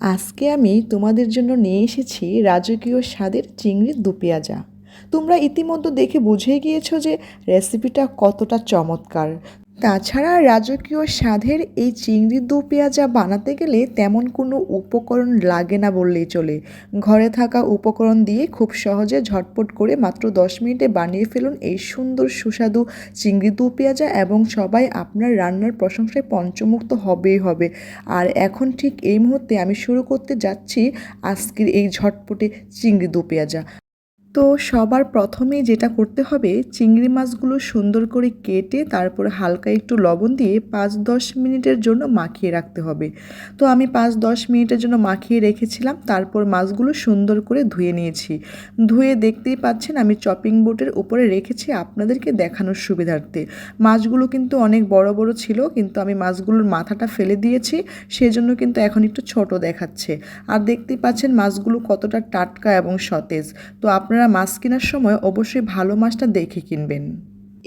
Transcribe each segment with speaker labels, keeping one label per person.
Speaker 1: আজকে আমি তোমাদের জন্য নিয়ে এসেছি রাজকীয় স্বাদের চিংড়ির দু পেঁয়াজা। তোমরা ইতিমধ্যে দেখে বুঝে গিয়েছো যে রেসিপিটা কতটা চমৎকার। তাছাড়া রাজকীয় স্বাদের এই চিংড়ি দু পেঁয়াজা বানাতে গেলে তেমন কোনো উপকরণ লাগে না বললেই চলে। ঘরে থাকা উপকরণ দিয়ে খুব সহজে ঝটপট করে মাত্র দশ মিনিটে বানিয়ে ফেলুন এই সুন্দর সুস্বাদু চিংড়ি দু পেঁয়াজা এবং সবাই আপনার রান্নার প্রশংসায় পঞ্চমুক্ত হবেই হবে। আর এখন ঠিক এই মুহূর্তে আমি শুরু করতে যাচ্ছি আজকের এই ঝটপটে চিংড়ি দু পেঁয়াজা। তো সবার প্রথমে যেটা করতে হবে, চিংড়ি মাছগুলো সুন্দর করে কেটে তারপর হালকা একটু লবণ দিয়ে পাঁচ দশ মিনিটের জন্য মাখিয়ে রাখতে হবে। তো আমি পাঁচ দশ মিনিটের জন্য মাখিয়ে রেখেছিলাম, তারপর মাছগুলো সুন্দর করে ধুয়ে নিয়েছি। ধুয়ে দেখতেই পাচ্ছেন আমি চপিং বোর্ডের উপরে রেখেছি আপনাদেরকে দেখানোর সুবিধার্থে। মাছগুলো কিন্তু অনেক বড় বড় ছিল, কিন্তু আমি মাছগুলোর মাথাটা ফেলে দিয়েছি, সেজন্য কিন্তু এখন একটু ছোট দেখাচ্ছে। আর দেখতেই পাচ্ছেন মাছগুলো কতটা টাটকা এবং সতেজ। তো আপনারা মাছ কেনার সময় অবশ্যই ভালো মাছটা দেখে কিনবেন।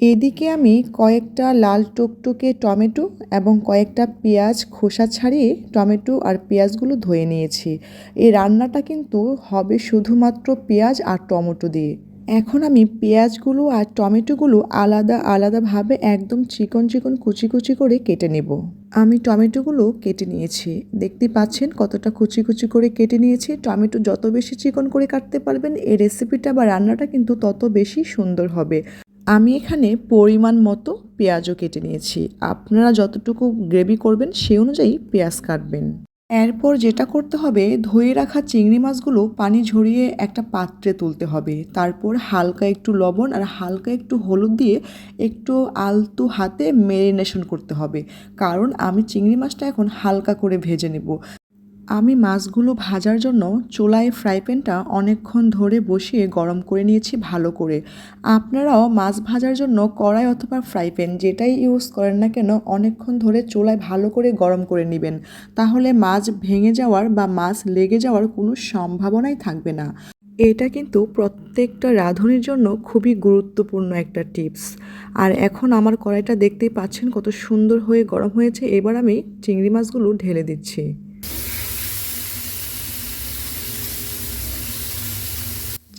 Speaker 1: এদিকে আমি কয়েকটা লাল টুকটুকে টমেটো এবং কয়েকটা পেঁয়াজ খোসা ছাড়িয়ে টমেটো আর পেঁয়াজগুলো ধুয়ে নিয়েছি। এই রান্নাটা কিন্তু হবে শুধুমাত্র পেঁয়াজ আর টমেটো দিয়ে। এখন আমি পেঁয়াজগুলো আর টমেটোগুলো আলাদা আলাদাভাবে একদম চিকন চিকন কুচি কুচি করে কেটে নেব। আমি টমেটোগুলো কেটে নিয়েছি। দেখতে পাচ্ছেন কতটা কুচি কুচি করে কেটে নিয়েছি। টমেটো যত বেশি চিকন করে কাটতে পারবেন, এই রেসিপিটা বা রান্নাটা কিন্তু তত বেশি সুন্দর হবে। আমি এখানে পরিমাণ মতো পেঁয়াজও কেটে নিয়েছি। আপনারা যতটুকু গ্রেভি করবেন সেই অনুযায়ী পেঁয়াজ কাটবেন। এরপর যেটা করতে হবে, ধুয়ে রাখা চিংড়ি মাছগুলো পানি ঝরিয়ে একটা পাত্রে তুলতে হবে। তারপর হালকা একটু লবণ আর হালকা একটু হলুদ দিয়ে একটু আলতু হাতে মেরিনেশন করতে হবে। কারণ আমি চিংড়ি মাছটা এখন হালকা করে ভেজে নেব। আমি মাছগুলো ভাজার জন্য চুলায় ফ্রাই প্যানটা অনেকক্ষণ ধরে বসিয়ে গরম করে নিয়েছি ভালো করে। আপনারাও মাছ ভাজার জন্য কড়াই অথবা ফ্রাই প্যান যেটাই ইউজ করেন না কেন অনেকক্ষণ ধরে চুলায় ভালো করে গরম করে নেবেন। তাহলে মাছ ভেঙে যাওয়ার বা মাছ লেগে যাওয়ার কোনো সম্ভাবনাই থাকবে না। এটা কিন্তু প্রত্যেকটা রাঁধুনির জন্য খুবই গুরুত্বপূর্ণ একটা টিপস। আর এখন আমার কড়াইটা দেখতেই পাচ্ছেন কত সুন্দর হয়ে গরম হয়েছে। এবার আমি চিংড়ি মাছগুলো ঢেলে দিচ্ছি।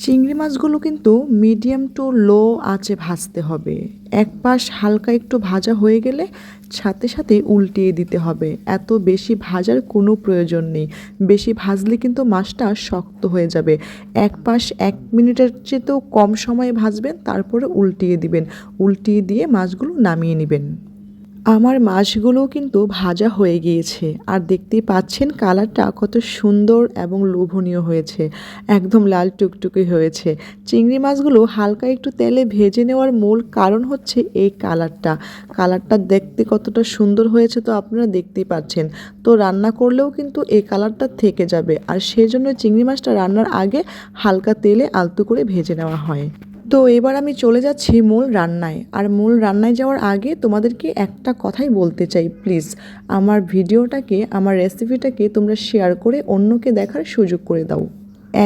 Speaker 1: চিংড়ি মাছগুলো কিন্তু মিডিয়াম টু লো আঁচে ভাজতে হবে। এক পাশ হালকা একটু ভাজা হয়ে গেলে সাথে সাথে উল্টিয়ে দিতে হবে। এত বেশি ভাজার কোনো প্রয়োজন নেই। বেশি ভাজলে কিন্তু মাছটা শক্ত হয়ে যাবে। এক পাশ এক মিনিটের চেয়েতেও কম সময়ে ভাজবেন, তারপরে উল্টিয়ে দিবেন। উল্টিয়ে দিয়ে মাছগুলো নামিয়ে নেবেন। আমার মাছগুলোও কিন্তু ভাজা হয়ে গিয়েছে। আর দেখতেই পাচ্ছেন কালারটা কত সুন্দর এবং লোভনীয় হয়েছে। একদম লাল টুকটুকে হয়েছে। চিংড়ি মাছগুলো হালকা একটু তেলে ভেজে নেওয়ার মূল কারণ হচ্ছে এই কালারটা। কালারটা দেখতে কতটা সুন্দর হয়েছে তো আপনারা দেখতেই পাচ্ছেন। তো রান্না করলেও কিন্তু এই কালারটা থেকে যাবে। আর সেজন্য চিংড়ি মাছটা রান্নার আগে হালকা তেলে আলতো করে ভেজে নেওয়া হয়। তো এবার আমি চলে যাচ্ছি মূল রান্নায়। আর মূল রান্নায় যাওয়ার আগে তোমাদেরকে একটা কথাই বলতে চাই প্লিজ আমার ভিডিওটাকে, আমার রেসিপিটাকে তোমরা শেয়ার করে অন্যকে দেখার সুযোগ করে দাও।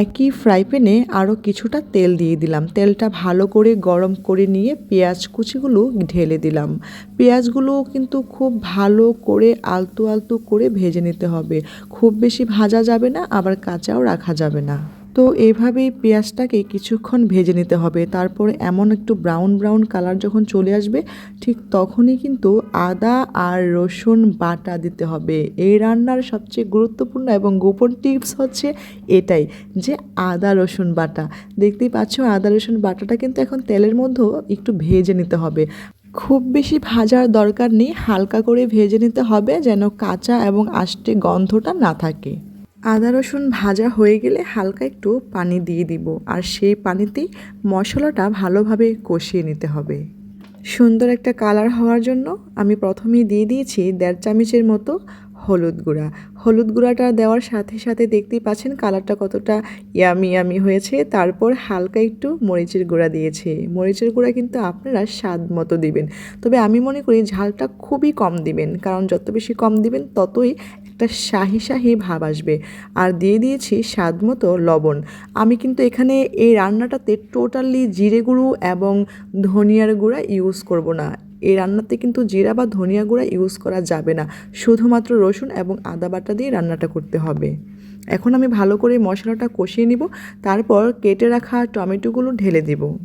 Speaker 1: একই ফ্রাই প্যানে আরও কিছুটা তেল দিয়ে দিলাম। তেলটা ভালো করে গরম করে নিয়ে পেঁয়াজ কুচিগুলো ঢেলে দিলাম। পেঁয়াজগুলো কিন্তু খুব ভালো করে আলতু আলতু করে ভেজে নিতে হবে। খুব বেশি ভাজা যাবে না, আবার কাঁচাও রাখা যাবে না। তো এইভাবেই পেঁয়াজটাকে কিছুক্ষণ ভেজে নিতে হবে। তারপর এমন একটু ব্রাউন ব্রাউন কালার যখন চলে আসবে, ঠিক তখনই কিন্তু আদা আর রসুন বাটা দিতে হবে। এই রান্নার সবচেয়ে গুরুত্বপূর্ণ এবং গোপন টিপস হচ্ছে এটাই, যে আদা রসুন বাটা। দেখতেই পাচ্ছ, আদা রসুন বাটাটা কিন্তু এখন তেলের মধ্যেও একটু ভেজে নিতে হবে। খুব বেশি ভাজার দরকার নেই, হালকা করে ভেজে নিতে হবে যেন কাঁচা এবং আষ্টে গন্ধটা না থাকে। আদা রসুন ভাজা হয়ে গেলে হালকা একটু পানি দিয়ে দিব। আর সেই পানিতেই মশলাটা ভালোভাবে কষিয়ে নিতে হবে। সুন্দর একটা কালার হওয়ার জন্য আমি প্রথমেই দিয়ে দিয়েছি দেড় চামচের মতো হলুদ গুঁড়া। হলুদ গুঁড়াটা দেওয়ার সাথে সাথে দেখতেই পাচ্ছেন কালারটা কতটা ইয়ামি ইয়ামি হয়েছে। তারপর হালকা একটু মরিচের গুঁড়া দিয়েছে। মরিচের গুঁড়া কিন্তু আপনারা স্বাদ মতো দিবেন। তবে আমি মনে করি ঝালটা খুবই কম দিবেন, কারণ যত বেশি কম দিবেন ততই একটা শাহি শাহি ভাব আসবে। আর দিয়ে দিয়েছি স্বাদ মতো লবণ। আমি কিন্তু এখানে এই রান্নাটাতে টোটালি জিরে গুঁড়ো এবং ধনিয়ার গুঁড়া ইউজ করব না। এই রান্নাতে কিন্তু জিরা বা ধনিয়া গুঁড়া ইউজ করা যাবে না। শুধুমাত্র রসুন এবং আদা বাটা দিয়ে রান্নাটা করতে হবে। এখন আমি ভালো করে মশলাটা কষিয়ে নিব, তারপর কেটে রাখা টমেটোগুলো ঢেলে দেব।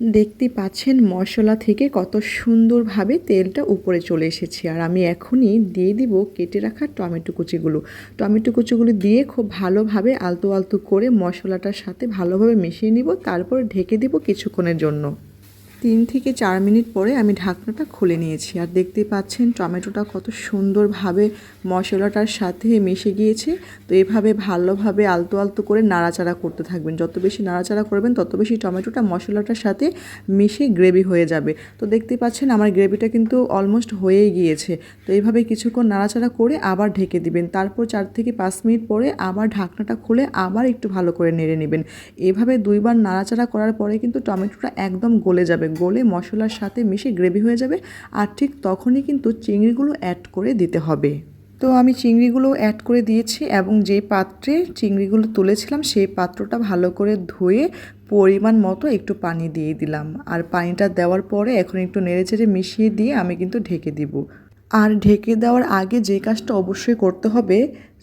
Speaker 1: দেখতে পাচ্ছেন মশলা থেকে কত সুন্দরভাবে তেলটা উপরে চলে এসেছে। আর আমি এখনই দিয়ে দিব কেটে রাখা টমেটো কুচিগুলো। টমেটো কুচিগুলো দিয়ে খুব ভালোভাবে আলতো আলতো করে মশলাটার সাথে ভালোভাবে মিশিয়ে নিব, তারপর ঢেকে দিব কিছুক্ষণের জন্য। তিন থেকে চার মিনিট পরে আমি ঢাকনাটা খুলে নিয়েছি। আর দেখতে পাচ্ছেন টমেটোটা কত সুন্দরভাবে মশলাটার সাথে মিশে গিয়েছে। তো এভাবে ভালোভাবে আলতো আলতো করে নাড়াচাড়া করতে থাকবেন। যত বেশি নাড়াচাড়া করবেন, তত বেশি টমেটোটা মশলাটার সাথে মিশে গ্রেভি হয়ে যাবে। তো দেখতে পাচ্ছেন আমার গ্রেভিটা কিন্তু অলমোস্ট হয়েই গিয়েছে। তো এইভাবে কিছুক্ষণ নাড়াচাড়া করে আবার ঢেকে দিবেন। তারপর চার থেকে পাঁচ মিনিট পরে আবার ঢাকনাটা খুলে আবার একটু ভালো করে নেড়ে নেবেন। এভাবে দুইবার নাড়াচাড়া করার পরে কিন্তু টমেটোটা একদম গলে যাবে। গলে মশলার সাথে মিশে গ্রেভি হয়ে যাবে আর ঠিক তখনই কিন্তু চিংড়িগুলো অ্যাড করে দিতে হবে। তো আমি চিংড়িগুলো অ্যাড করে দিয়েছি এবং যে পাত্রে চিংড়িগুলো তুলেছিলাম সেই পাত্রটা ভালো করে ধুয়ে পরিমাণ মতো একটু পানি দিয়ে দিলাম। আর পানিটা দেওয়ার পরে এখন একটু নেড়ে চেড়ে মিশিয়ে দিয়ে আমি কিন্তু ঢেকে দিব। আর ঢেকে দেওয়ার আগে যে কাজটা অবশ্যই করতে হবে,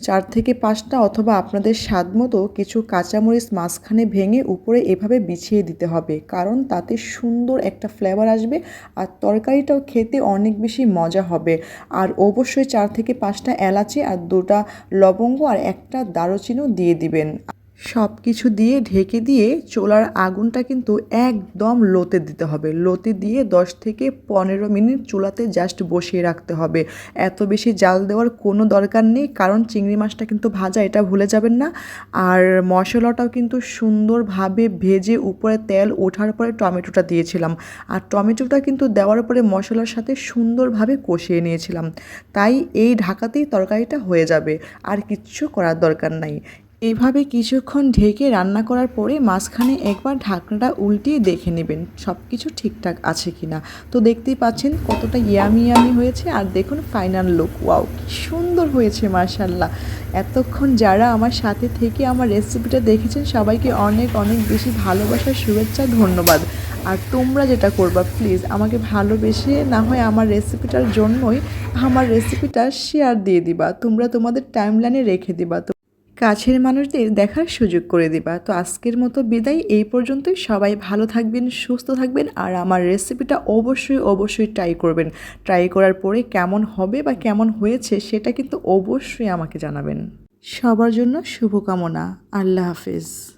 Speaker 1: চার থেকে পাঁচটা অথবা আপনাদের স্বাদ মতো কিছু কাঁচামরিচ মাঝখানে ভেঙে উপরে এভাবে বিছিয়ে দিতে হবে, কারণ তাতে সুন্দর একটা ফ্লেভার আসবে আর তরকারিটাও খেতে অনেক বেশি মজা হবে। আর অবশ্যই চার থেকে পাঁচটা এলাচি আর দুটা লবঙ্গ আর একটা দারুচিনিও দিয়ে দিবেন। সব কিছু দিয়ে ঢেকে দিয়ে চোলার আগুনটা কিন্তু একদম লোতে দিতে হবে। লোতে দিয়ে দশ থেকে পনেরো মিনিট চুলাতে জাস্ট বসিয়ে রাখতে হবে। এত বেশি জাল দেওয়ার কোনো দরকার নেই, কারণ চিংড়ি মাছটা কিন্তু ভাজা, এটা ভুলে যাবেন না। আর মশলাটাও কিন্তু সুন্দরভাবে ভেজে উপরে তেল ওঠার পরে টমেটোটা দিয়েছিলাম। আর টমেটোটা কিন্তু দেওয়ার পরে মশলার সাথে সুন্দরভাবে কষিয়ে নিয়েছিলাম। তাই এই ঢাকাতেই তরকারিটা হয়ে যাবে। আর কিচ্ছু করার দরকার নাই। এইভাবে কিছুক্ষণ ঢেকে রান্না করার পরে মাঝখানে একবার ঢাকনাটা উল্টিয়ে দেখে নেবেন সব কিছু ঠিকঠাক আছে কি না তো দেখতেই পাচ্ছেন কতটা ইয়ামি ইয়ামি হয়েছে, আর দেখুন ফাইনাল লুক। ওয়াও, কি সুন্দর হয়েছে মার্শাল্লাহ এতক্ষণ যারা আমার সাথে থেকে আমার রেসিপিটা দেখেছেন, সবাইকে অনেক অনেক বেশি ভালোবাসার শুভেচ্ছা, ধন্যবাদ। আর তোমরা যেটা করবা, প্লিজ আমাকে ভালোবেসে না হয় আমার রেসিপিটার জন্যই আমার রেসিপিটা শেয়ার দিয়ে দিবা। তোমরা তোমাদের টাইমলাইনে রেখে দিবা। কাছের মানুষদের দেখার সুযোগ করে দিবা। তো আজকের মতো বিদায়। এই পর্যন্তই। সবাই ভালো থাকবেন, সুস্থ থাকবেন আর আমার রেসিপিটা অবশ্যই অবশ্যই ট্রাই করবেন। ট্রাই করার পরে কেমন হবে বা কেমন হয়েছে সেটা কিন্তু অবশ্যই আমাকে জানাবেন। সবার জন্য শুভকামনা। আল্লাহ হাফেজ।